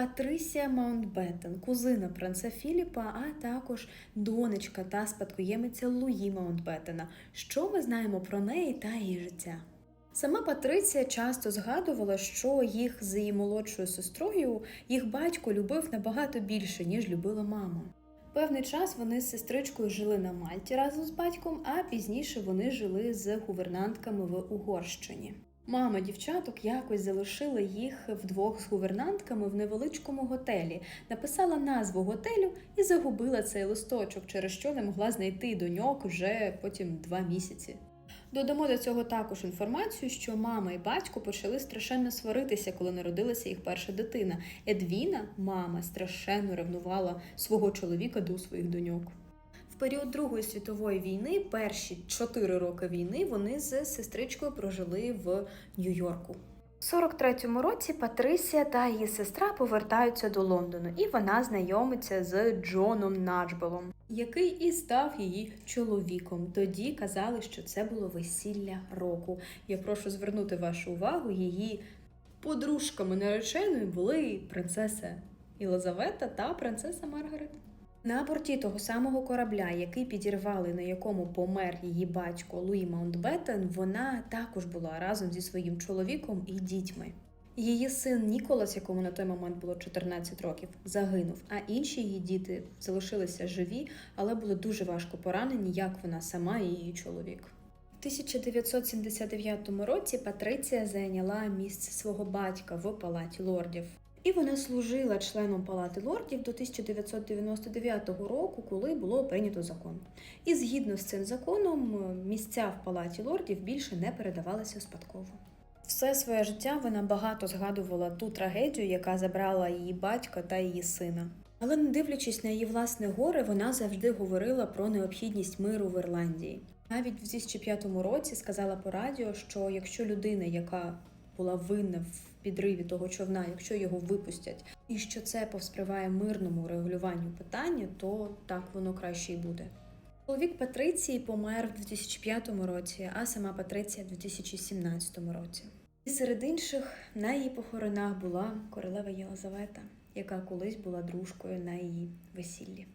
Патрисія Маунтбеттен, кузина принца Філіпа, а також донечка та спадкоємиця Луї Маунтбеттена. Що ми знаємо про неї та її життя? Сама Патриція часто згадувала, що їх з її молодшою сестрою їх батько любив набагато більше, ніж любила мама. Певний час вони з сестричкою жили на Мальті разом з батьком, а пізніше вони жили з гувернантками в Угорщині. Мама дівчаток якось залишила їх вдвох з гувернантками в невеличкому готелі, написала назву готелю і загубила цей листочок, через що не могла знайти доньок вже потім два місяці. Додамо до цього також інформацію, що мама і батько почали страшенно сваритися, коли народилася їх перша дитина. Едвіна, мама, страшенно ревнувала свого чоловіка до своїх доньок. Період Другої світової війни, перші чотири роки війни, вони з сестричкою прожили в Нью-Йорку. В 43-му році Патрисія та її сестра повертаються до Лондону, і вона знайомиться з Джоном Наджбелом, який і став її чоловіком. Тоді казали, що це було весілля року. Я прошу звернути вашу увагу, її подружками нареченою були принцеса Єлизавета та принцеса Маргарет. На борті того самого корабля, який підірвали, на якому помер її батько Луї Маунтбеттен, вона також була разом зі своїм чоловіком і дітьми. Її син Ніколас, якому на той момент було 14 років, загинув, а інші її діти залишилися живі, але були дуже важко поранені, як вона сама і її чоловік. В 1979 році Патриція зайняла місце свого батька в палаті лордів. І вона служила членом Палати лордів до 1999 року, коли було прийнято закон. І згідно з цим законом, місця в Палаті лордів більше не передавалися спадково. Все своє життя вона багато згадувала ту трагедію, яка забрала її батька та її сина. Але не дивлячись на її власне горе, вона завжди говорила про необхідність миру в Ірландії. Навіть в 2005 році сказала по радіо, що якщо людина, яка була винна в підриві того човна, якщо його випустять, і що це посприває мирному регулюванню питання, то так воно краще й буде. Чоловік Патриції помер в 2005 році, а сама Патриція в 2017 році. І серед інших на її похоронах була королева Єлизавета, яка колись була дружкою на її весіллі.